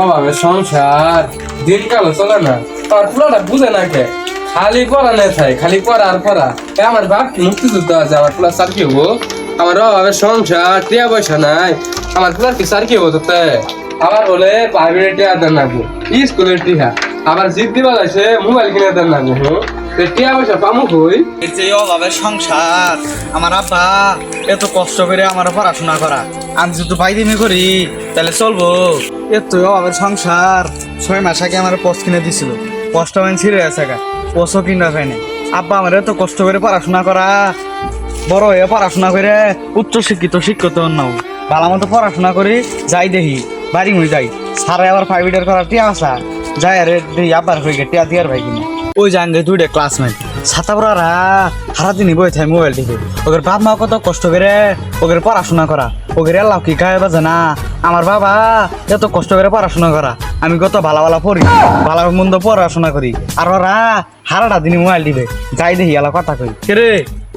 অভাবে সংসার। দিনকাল চলে না। তার পুরাটা বুঝে না কে। খালি পড়া নেই থাই খালি পড়া আর পড়া। আমার বাপ মুক্তিযুদ্ধ আছে? আমার পুরা সার কি হব? আমার অভাবে সংসার, টিয়া পয়সা নাই। আমার পুরা কি সার কি হব তোতে? আমার বলে প্রাইভেট টিয়া দেন না স্কুলের টিয়া। আবার জিদ দিবা যাইছে মোবাইল কিনে দেন নাগো হুম টিয়া পয়সা পামু কই? এর যে অভাবে সংসার। আমার আব্বা এত কষ্ট করে আমার পড়াশোনা করা। আমি যদি বাইদিমি করি, তাহলে চলবো। এত অভাবের সংসার। ছয় মাস আগে আমার পোস্ট কিনে দিছিল। পোস্ট আমি ছিঁড়ে আছে গা। পোস্টও কিনা পাইনি আব্বা আমার এত কষ্ট করে পড়াশোনা করা। বড় হয়ে পড়াশোনা করে উচ্চ শিক্ষিত শিক্ষিত নাও ভালো মতো পড়াশোনা করি, যাই দেখি। বাড়ি মুই যাই। সারে আবার প্রাইভেটের করা টিয়া আসা আরে দেখি আবার হয়ে গে টিয়া দিয়ার ভাই কিনা। ওই যে দুইটা ক্লাসমেট ছাতাপড়ারা সারাদিনই বই থাকে মোবাইল টিপে ওদের বাপ মা কত কষ্ট করে ওদের পড়াশোনা করা। ওদের আল্লাহ কি খায় বাজে না। আমার বাবা এত কষ্ট করে পড়াশোনা করা। আমি কত ভালো ভালো পড়ি, ভালো মন্দ পড়াশোনা করি। আর ওরা সারাটা দিনই মোবাইল টিপে যাই দেখি আলা কথা কই। রে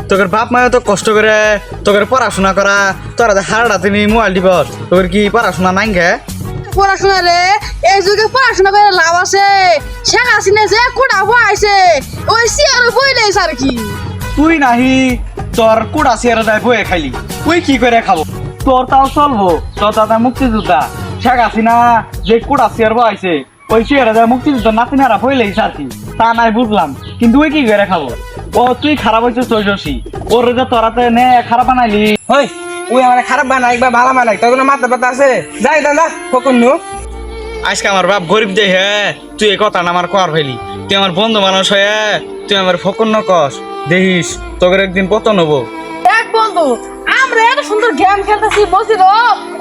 তোদের বাপ মা এত কষ্ট করে তোদের পড়াশোনা করা, তোরা সারাটা দিনই মোবাইল টিপস তোদের কি পড়াশোনা নাই গে পড়াশোনা রে এই যুগে পড়াশোনা করে লাভ আছে। শেখ হাসিনা যে কোটা আইছে ওই সিয়ার বই নেই স্যার কি? তুই নাহি তোর কুড়া সিয়ারে যায় বয়ে খাইলি। তুই কি করে খাব? তোর তাও চলবো তোর দাদা মুক্তিযোদ্ধা। শেখ হাসিনা যে কুড়া সিয়ার বয়াইছে ওই সিয়ারে যায় মুক্তিযুদ্ধ নাতিনারা বইলেই আর কি? তা নাই বুঝলাম কিন্তু ওই কি করে খাব? ও তুই খারাপ হয়েছিস তৈজসী ওর যে তোরাতে নে খারাপ বানাইলি। হই ওই আমার খারাপ বানাই বা ভালো বানাই তোর কোনো মাথা ব্যথা আছে? যাই দাদা কখন নু। আজকে আমার বাপ গরিব দে হে। তুই এই কথা না আমার কর ফেলি। তুই আমার বন্ধু মানুষ হয়ে তুই আমার ফকন্ন কস। দেখিস তোকে একদিন পতন হব। এক বন্ধু আমরা এত সুন্দর গেম খেলতেছি বসি রো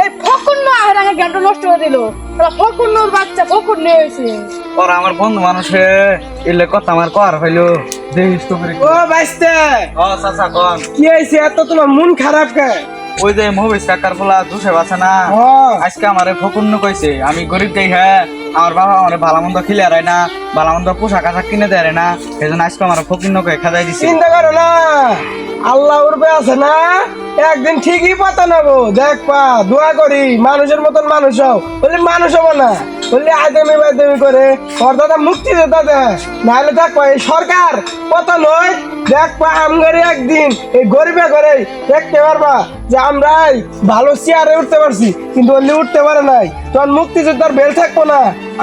এই ফকুন্ন আহের আগে গেমটা নষ্ট করে দিল। ফকুন্নর বাচ্চা ফকুন্ন হয়েছে। ওরা আমার বন্ধু মানুষ হয়ে এলে কথা আমার কর ফেলো। দেখিস তোকে ও বাইস্তে। ও চাচা কন। কি হয়েছে? এত তোমার মন খারাপ কে? ওই যে মুভি কাকার পোলা দুষে বাসে না? ও আজকে আমারে ফকুন্ন কইছে আমি গরিব দেই হ্যাঁ আমার বাবা আমার ভালো মন্দ খিলে আরে না ভালো মন্দ পোশাক আশাক কিনে দেয় না এই জন্য আজকে আমার ফকুন্ন কয়ে খাদাই দিছে। চিন্তা করো না। আল্লাহ উর্বে আছে না? একদিন ঠিকই পাতা নেব। দেখ পা, দোয়া করি, মানুষের মতন মানুষ হও। বললি, মানুষ হব না। বললি আদমি বাদমি করে। ওর দাদা মুক্তি দে, দাদা। নাহলে দেখ পা, এই সরকার পতন হয় দেখ পা, আমগারি একদিন এই গরিবে করে দেখতে পারবা যে আমরাই ভালো চেয়ারে উঠতে পারছি, কিন্তু অন্য উঠতে পারে নাই। তখন মুক্তিযোদ্ধার বেল থাকব না।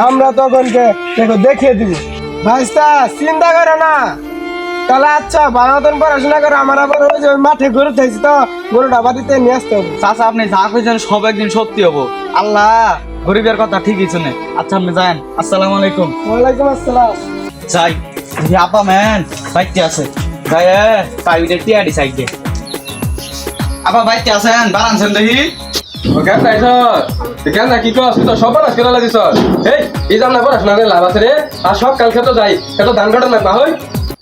আমরা তখনকে দেখো দেখিয়ে দিব। ভাইস্তা, চিন্তা করো না। তাহলে আচ্ছা ভালো মতন পড়াশোনা করে আমার আবার ওই যে মাঠে গরু থাকছি তো গরুটা বাড়িতে নিয়ে আসতে হবে। চাচা আপনি যা কইছেন সব একদিন সত্যি হব। আল্লাহ গরিবের কথা ঠিকই শুনে। আচ্ছা আপনি যান আসসালামু আলাইকুম। ওয়ালাইকুম আসসালাম। যাই আপা ম্যান বাইতে আছে। যাই প্রাইভেটে সাইডে। আপা বাইতে আছেন? বারানছেন দেখি। ও কেন তাইছ কেন না কি কস? তো সব পড়াশ করে লাগিস এই এই জাম পড়াশোনা করে লাভ আছে রে। আর সব কাল খেতে যাই। এত ধান কাটা না হই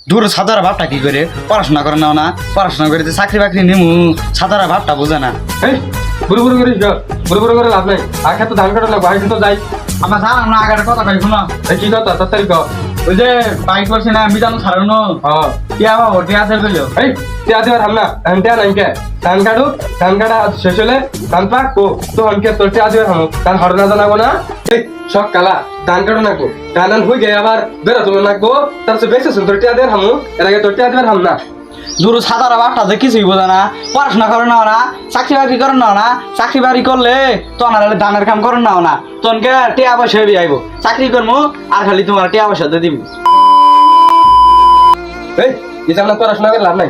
দূর সাদারা ভাবটা কি করে? পড়াশোনা করে নাও না পড়াশোনা করে যে চাকরি বাকরি নিমু সাদারা ভাবটা বোঝে না। বুড়ো বুড়ো করে যা বুড়ো বুড়ো করে লাভ নাই। আর খেতে ধান কাটা না ভাই তো যাই। আমার জানাম না আগার কথা কই শুনো। এই কি কথা তাড়াতাড়ি কর ওই যে বাইক করছে না মিজানো ছাড়ানো। হ্যাঁ কি আবার ওটি আছে কইলো। এই তিয়া দিবার হামনা ধান টিয়া নাই কে? ধান কাটু ধান কাটা শেষ হলে ধান পাক তো হনকে তোর টিয়া দিবার হামু ধান হর না জানাব না। সব কালা ধান কাটু না ধান হই গে আবার বেরা তুলো না কো তার বেশি সুন্দর টিয়া দিবার হামু। এর আগে তোর টিয়া দিবার হাম না। দূর সাদারা ভাবটা যে কিছুই বোঝে না পড়াশোনা করে নাও না চাকরি বাকরি করে নাও না। চাকরি বাকরি করলে তো না দানের কাম করে নাও না। তনকে টিয়া পয়সা হবি আইব চাকরি করব আর খালি তোমার টিয়া পয়সা দিয়ে দিবি এই জানা পড়াশোনা করে লাভ নাই।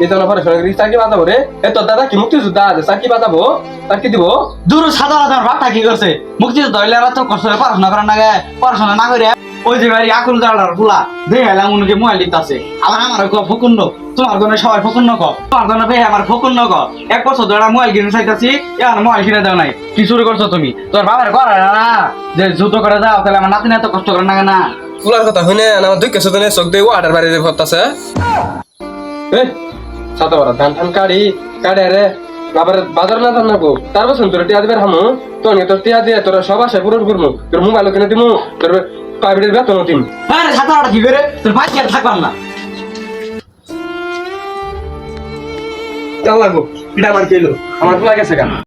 এই জানা পড়াশোনা করে চাকরি বাজাবো রে। এ তোর দাদা কি মুক্তিযোদ্ধা আছে? চাকরি বাজাবো চাকরি দিব? দূর সাদা তোমার ভাবটা কি করছে? মুক্তিযুদ্ধ হইলে তো কষ্ট করে পড়াশোনা করার নাগে, পড়াশোনা না করে ওই যে বাড়ি আকুল দাঁড়ার ফুলা দেখে এলাম উনকে মোবাইল দিতেছে। আবার আমার ক ফকুন্ন তোমার জন্য সবাই ফকুন্ন ক তোমার জন্য ভাই আমার ফকুন্ন ক এক বছর ধরে মোবাইল কিনে চাইতাছি, এখন মোবাইল কিনে দেও নাই। কি শুরু করছ তুমি? তোর বাবার করা না যে জুত করে দাও, তাহলে আমার নাতি না এত কষ্ট করে না না। পুলার কথা হইনে আমার দুই কেসো দিনে চোখ দিয়ে ওয়াটার বাড়ি ভরতাছে এই সাত বড় ধান ধান কাড়ি কাড়ে রে আবার বাজার না জান নাকো তার বছর তোর টিয়া দিবার হামু। তো নি তোর টিয়া দিয়ে তোর সব পূরণ করমু তোর মোবাইল কিনে দিমু। তোর প্রাইভেটের বেতন দিম। আরে সাঁতারটা কি করে তোর ভাই আর থাকবার না। চাল লাগো এটা আমার কেলো আমার পোলা গেছে গা।